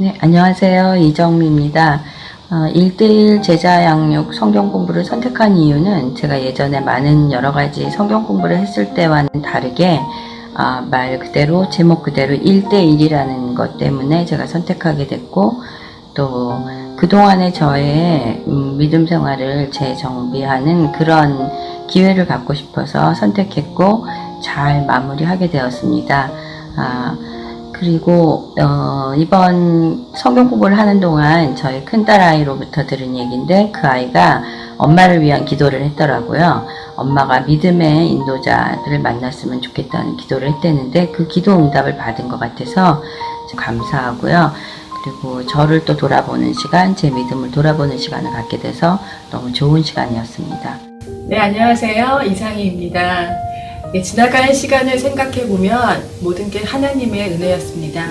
네, 안녕하세요. 이정미입니다. 어, 1대1 제자 양육 성경 공부를 선택한 이유는 제가 예전에 많은 여러 가지 성경 공부를 했을 때와는 다르게 아, 말 그대로 제목 그대로 1대1이라는 것 때문에 제가 선택하게 됐고 또 그동안의 저의 음, 믿음 생활을 재정비하는 그런 기회를 갖고 싶어서 선택했고 잘 마무리하게 되었습니다. 아, 그리고 어, 이번 성경 공부를 하는 동안 저희 큰딸 아이로부터 들은 얘기인데 그 아이가 엄마를 위한 기도를 했더라고요. 엄마가 믿음의 인도자들을 만났으면 좋겠다는 기도를 했대는데 그 기도 응답을 받은 것 같아서 감사하고요. 그리고 저를 또 돌아보는 시간, 제 믿음을 돌아보는 시간을 갖게 돼서 너무 좋은 시간이었습니다. 네, 안녕하세요. 이상희입니다. 네, 지나간 시간을 생각해 보면 모든 게 하나님의 은혜였습니다.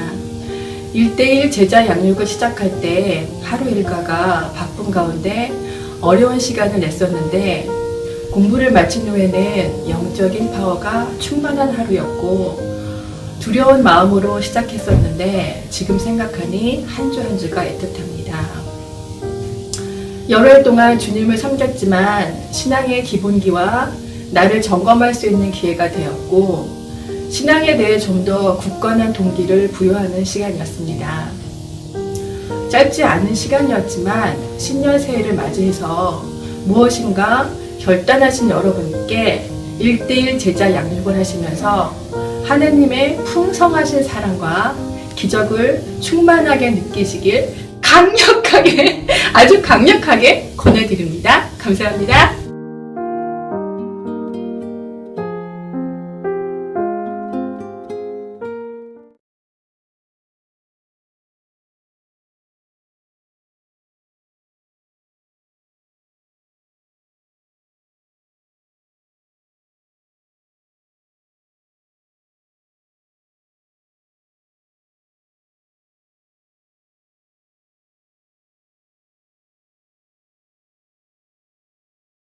1대1 제자 양육을 시작할 때 하루 일과가 바쁜 가운데 어려운 시간을 냈었는데 공부를 마친 후에는 영적인 파워가 충만한 하루였고 두려운 마음으로 시작했었는데 지금 생각하니 한 주 한 주가 애틋합니다. 열흘 동안 주님을 섬겼지만 신앙의 기본기와 나를 점검할 수 있는 기회가 되었고 신앙에 대해 좀 더 굳건한 동기를 부여하는 시간이었습니다. 짧지 않은 시간이었지만 신년 새해를 맞이해서 무엇인가 결단하신 여러분께 1대1 제자 양육을 하시면서 하느님의 풍성하신 사랑과 기적을 충만하게 느끼시길 강력하게 아주 강력하게 권해드립니다. 감사합니다.